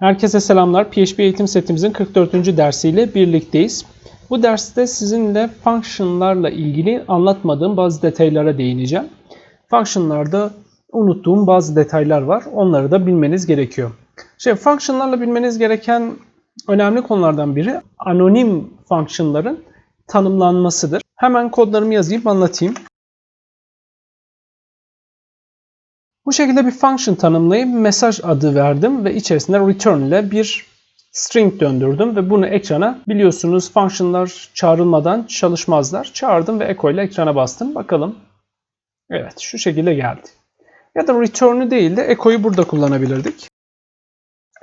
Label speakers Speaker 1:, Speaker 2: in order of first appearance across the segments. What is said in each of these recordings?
Speaker 1: Herkese selamlar. PHP eğitim setimizin 44. dersiyle birlikteyiz. Bu derste sizinle function'larla ilgili anlatmadığım bazı detaylara değineceğim. Function'larda unuttuğum bazı detaylar var. Onları da bilmeniz gerekiyor. Şey, function'larla bilmeniz gereken önemli konulardan biri anonim function'ların tanımlanmasıdır. Hemen kodlarımı yazayım anlatayım. Bu şekilde bir function tanımlayıp mesaj adı verdim ve içerisinde return ile bir string döndürdüm ve bunu ekrana biliyorsunuz functionlar çağrılmadan çalışmazlar. Çağırdım ve echo ile ekrana bastım. Bakalım. Evet şu şekilde geldi. Ya da return'ü değil de echo'yu burada kullanabilirdik.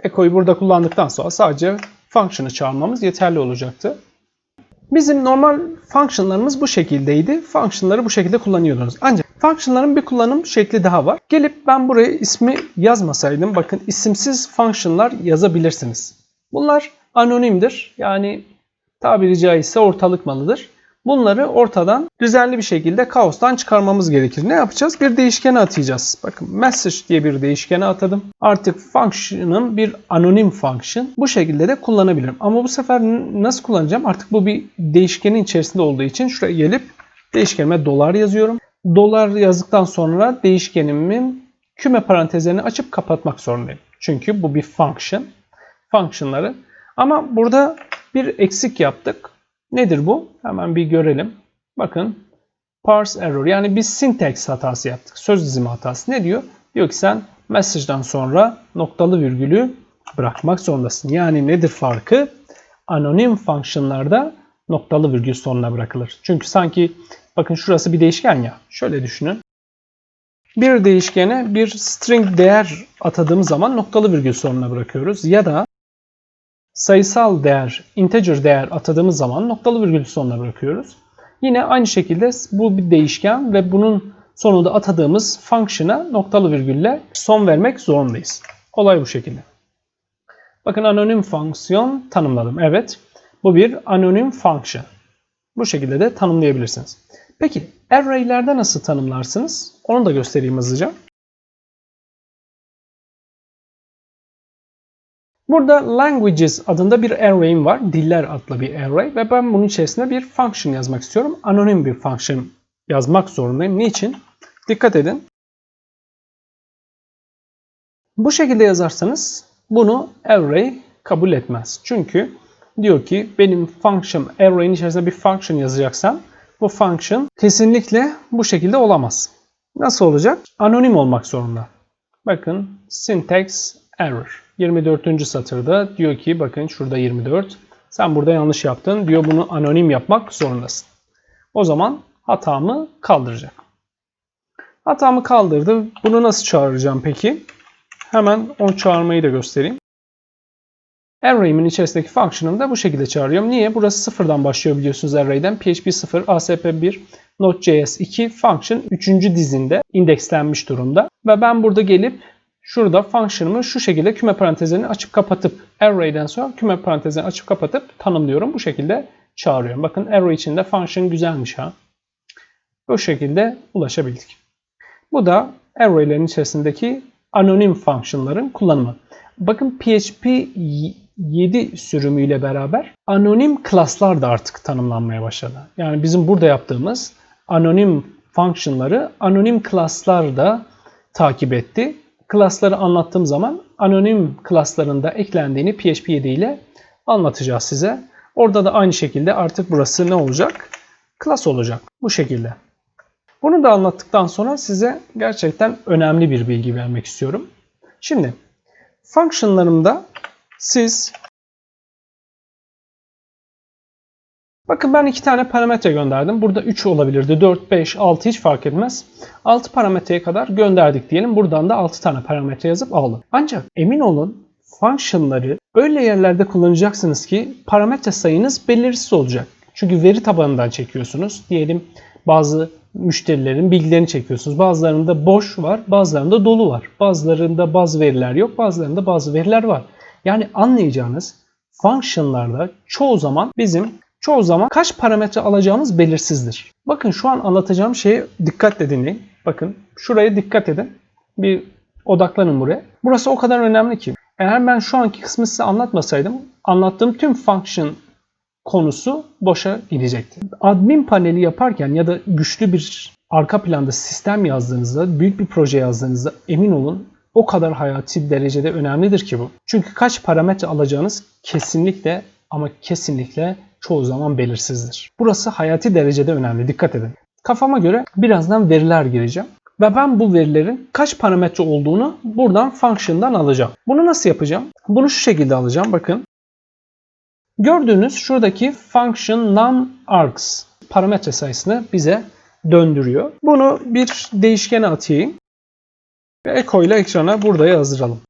Speaker 1: Echo'yu burada kullandıktan sonra sadece function'ı çağırmamız yeterli olacaktı. Bizim normal function'larımız bu şekildeydi. Function'ları bu şekilde kullanıyordunuz. Ancak function'ların bir kullanım şekli daha var. Gelip ben buraya ismi yazmasaydım bakın isimsiz function'lar yazabilirsiniz. Bunlar anonimdir. Yani tabiri caizse ortalık malıdır. Bunları ortadan düzenli bir şekilde kaostan çıkarmamız gerekir. Ne yapacağız? Bir değişkene atayacağız. Bakın message diye bir değişkene atadım. Artık function'ım bir anonim function. Bu şekilde de kullanabilirim. Ama bu sefer nasıl kullanacağım? Artık bu bir değişkenin içerisinde olduğu için şuraya gelip değişkenime dolar yazıyorum. Dolar yazdıktan sonra değişkenimin küme parantezlerini açıp kapatmak zorundayım. Çünkü bu bir function. Function'ları. Ama burada bir eksik yaptık. Nedir bu? Hemen bir görelim. Bakın parse error yani bir syntax hatası yaptık. Söz dizimi hatası. Ne diyor? Diyor ki sen message'dan sonra noktalı virgülü bırakmak zorundasın. Yani nedir farkı? Anonim function'larda noktalı virgül sonuna bırakılır. Çünkü sanki bakın şurası bir değişken ya. Şöyle düşünün. Bir değişkene bir string değer atadığımız zaman noktalı virgül sonuna bırakıyoruz. Ya da sayısal değer, integer değer atadığımız zaman noktalı virgül sonuna bırakıyoruz. Yine aynı şekilde bu bir değişken ve bunun sonunda atadığımız function'a noktalı virgülle son vermek zorundayız. Olay bu şekilde. Bakın anonim fonksiyon tanımladım. Evet. Bu bir anonim function. Bu şekilde de tanımlayabilirsiniz. Peki array'lerde nasıl tanımlarsınız? Onu da göstereyim hızlıca. Burada languages adında bir array'im var. Diller adlı bir array ve ben bunun içerisine bir function yazmak istiyorum. Anonim bir function yazmak zorundayım. Niçin? Dikkat edin. Bu şekilde yazarsanız bunu array kabul etmez. Çünkü diyor ki benim function array'in içerisinde bir function yazacaksam bu function kesinlikle bu şekilde olamaz. Nasıl olacak? Anonim olmak zorunda. Bakın syntax error. 24. satırda diyor ki bakın şurada 24. Sen burada yanlış yaptın. Diyor bunu anonim yapmak zorundasın. O zaman hatamı kaldıracak. Hatamı kaldırdı. Bunu nasıl çağıracağım peki? Hemen onu çağırmayı da göstereyim. Array'imin içerisindeki function'ımı da bu şekilde çağırıyorum. Niye? Burası sıfırdan başlıyor biliyorsunuz array'den. PHP 0, ASP1, Node.js 2 function 3. dizinde indekslenmiş durumda. Ve ben burada gelip şurada function'ımı şu şekilde küme parantezlerini açıp kapatıp array'den sonra küme parantezlerini açıp kapatıp tanımlıyorum. Bu şekilde çağırıyorum. Bakın array içinde function güzelmiş ha. Bu şekilde ulaşabildik. Bu da array'lerin içerisindeki anonim function'ların kullanımı. Bakın PHP 7 sürümüyle beraber anonim klaslar da artık tanımlanmaya başladı. Yani bizim burada yaptığımız anonim function'ları anonim klaslar da takip etti. Klasları anlattığım zaman anonim klaslarında eklendiğini PHP 7 ile anlatacağız size. Orada da aynı şekilde artık burası ne olacak? Klas olacak. Bu şekilde. Bunu da anlattıktan sonra size gerçekten önemli bir bilgi vermek istiyorum. Şimdi functionlarımda siz Bakın ben iki tane parametre gönderdim. Burada 3 olabilirdi. 4, 5, 6 hiç fark etmez. 6 parametreye kadar gönderdik diyelim. Buradan da 6 tane parametre yazıp aldım. Ancak emin olun functionları öyle yerlerde kullanacaksınız ki parametre sayınız belirsiz olacak. Çünkü veri tabanından çekiyorsunuz. Diyelim bazı müşterilerin bilgilerini çekiyorsunuz. Bazılarında boş var, bazılarında dolu var. Bazılarında bazı veriler yok, bazılarında bazı veriler var. Yani anlayacağınız functionlarda çoğu zaman bizim çoğu zaman kaç parametre alacağımız belirsizdir. Bakın şu an anlatacağım şeye dikkatle dinleyin. Bakın şuraya dikkat edin. Bir odaklanın buraya. Burası o kadar önemli ki. Eğer ben şu anki kısmı size anlatmasaydım anlattığım tüm function konusu boşa gidecekti. Admin paneli yaparken ya da güçlü bir arka planda sistem yazdığınızda, büyük bir proje yazdığınızda emin olun o kadar hayati derecede önemlidir ki bu. Çünkü kaç parametre alacağınız kesinlikle ama kesinlikle çoğu zaman belirsizdir. Burası hayati derecede önemli. Dikkat edin. Kafama göre birazdan veriler gireceğim. Ve ben bu verilerin kaç parametre olduğunu buradan function'dan alacağım. Bunu nasıl yapacağım? Bunu şu şekilde alacağım. Bakın. Gördüğünüz şuradaki function non-args parametre sayısını bize döndürüyor. Bunu bir değişkene atayım. Ve echo ile ekrana burada yazdıralım.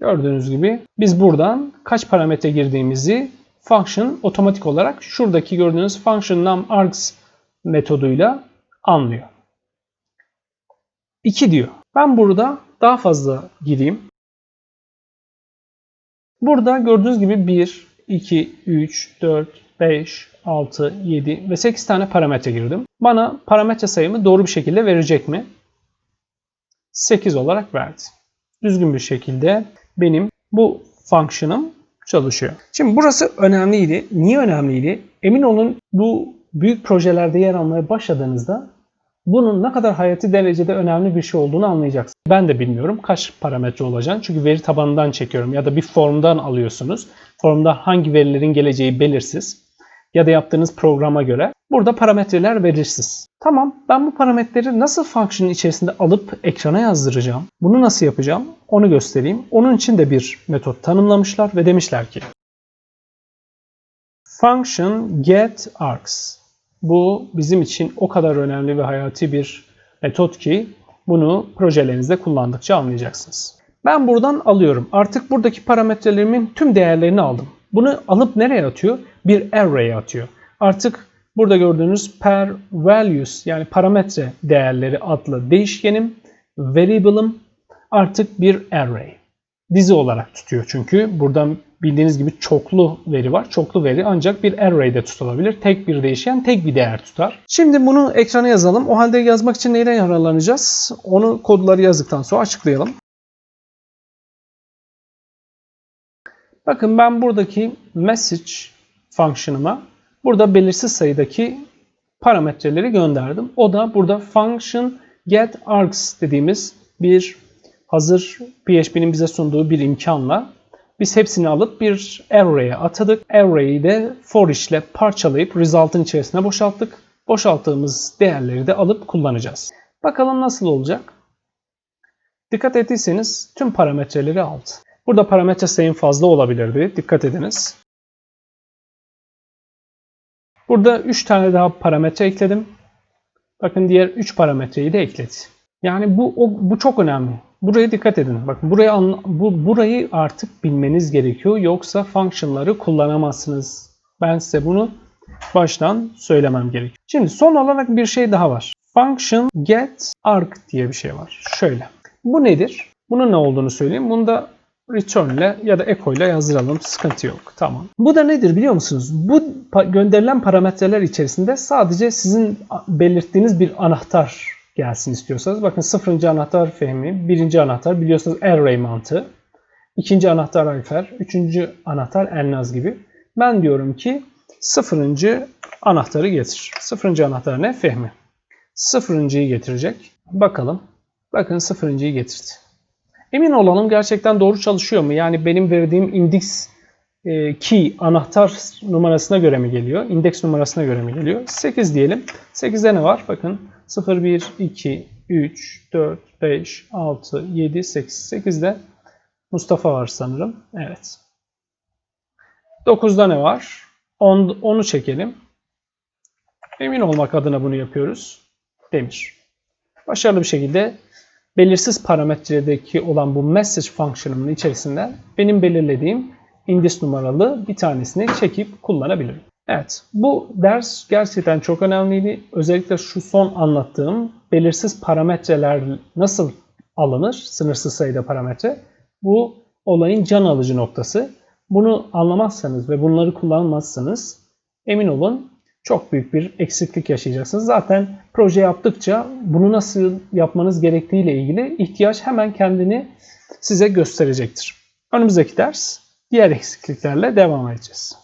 Speaker 1: Gördüğünüz gibi biz buradan kaç parametre girdiğimizi function otomatik olarak şuradaki gördüğünüz function num_args metoduyla anlıyor. 2 diyor. Ben burada daha fazla gireyim. Burada gördüğünüz gibi 1, 2, 3, 4, 5, 6, 7 ve 8 tane parametre girdim. Bana parametre sayımı doğru bir şekilde verecek mi? 8 olarak verdi. Düzgün bir şekilde benim bu function'ım çalışıyor. Şimdi burası önemliydi. Niye önemliydi? Emin olun bu büyük projelerde yer almaya başladığınızda bunun ne kadar hayati derecede önemli bir şey olduğunu anlayacaksınız. Ben de bilmiyorum kaç parametre olacağını. Çünkü veri tabanından çekiyorum ya da bir formdan alıyorsunuz. Formda hangi verilerin geleceği belirsiz ya da yaptığınız programa göre. Burada parametreler belirsiz. Tamam ben bu parametreleri nasıl function'ın içerisinde alıp ekrana yazdıracağım? Bunu nasıl yapacağım? Onu göstereyim. Onun için de bir metot tanımlamışlar ve demişler ki function get args. Bu bizim için o kadar önemli ve hayati bir metot ki bunu projelerinizde kullandıkça anlayacaksınız. Ben buradan alıyorum. Artık buradaki parametrelerimin tüm değerlerini aldım. Bunu alıp nereye atıyor? Bir array'e atıyor. Artık burada gördüğünüz per values yani parametre değerleri adlı değişkenim, variable'ım artık bir array. Dizi olarak tutuyor çünkü buradan bildiğiniz gibi çoklu veri var. Çoklu veri ancak bir array'de tutulabilir. Tek bir değişken tek bir değer tutar. Şimdi bunu ekrana yazalım. O halde yazmak için neyden yararlanacağız? Onu kodları yazdıktan sonra açıklayalım. Bakın ben buradaki message function'ıma burada belirsiz sayıdaki parametreleri gönderdim. O da burada function get args dediğimiz bir hazır PHP'nin bize sunduğu bir imkanla biz hepsini alıp bir array'e atadık. Array'i de for ile parçalayıp result'ın içerisine boşalttık. Boşalttığımız değerleri de alıp kullanacağız. Bakalım nasıl olacak? Dikkat ettiyseniz tüm parametreleri aldı. Burada parametre sayım fazla olabilirdi. Dikkat ediniz. Burada 3 tane daha parametre ekledim. Bakın diğer 3 parametreyi de ekledi. Yani bu o, bu çok önemli. Buraya dikkat edin. Bakın burayı bu burayı artık bilmeniz gerekiyor. Yoksa function'ları kullanamazsınız. Ben size bunu baştan söylemem gerekiyor. Şimdi son olarak bir şey daha var. Function get arg diye bir şey var. Şöyle. Bu nedir? Bunun ne olduğunu söyleyeyim. Bunu da return ile ya da echo ile yazdıralım. Sıkıntı yok. Tamam. Bu da nedir biliyor musunuz? Bu gönderilen parametreler içerisinde sadece sizin belirttiğiniz bir anahtar gelsin istiyorsanız. Bakın sıfırıncı anahtar Fehmi, birinci anahtar biliyorsunuz array mantığı. ikinci anahtar Ayfer, üçüncü anahtar Elnaz gibi. Ben diyorum ki sıfırıncı anahtarı getir. Sıfırıncı anahtar ne? Fehmi. Sıfırıncıyı getirecek. Bakalım. Bakın sıfırıncıyı getirdi. Emin olalım gerçekten doğru çalışıyor mu? Yani benim verdiğim index e, key anahtar numarasına göre mi geliyor? İndeks numarasına göre mi geliyor? 8 diyelim. 8'de ne var? Bakın 0, 1, 2, 3, 4, 5, 6, 7, 8. 8'de Mustafa var sanırım. Evet. 9'da ne var? 10, 10'u çekelim. Emin olmak adına bunu yapıyoruz. Demir. Başarılı bir şekilde belirsiz parametredeki olan bu message function'ımın içerisinde benim belirlediğim indis numaralı bir tanesini çekip kullanabilirim. Evet, bu ders gerçekten çok önemliydi. Özellikle şu son anlattığım belirsiz parametreler nasıl alınır, sınırsız sayıda parametre. Bu olayın can alıcı noktası. Bunu anlamazsanız ve bunları kullanmazsanız emin olun çok büyük bir eksiklik yaşayacaksınız. Zaten proje yaptıkça bunu nasıl yapmanız gerektiği ile ilgili ihtiyaç hemen kendini size gösterecektir. Önümüzdeki ders diğer eksikliklerle devam edeceğiz.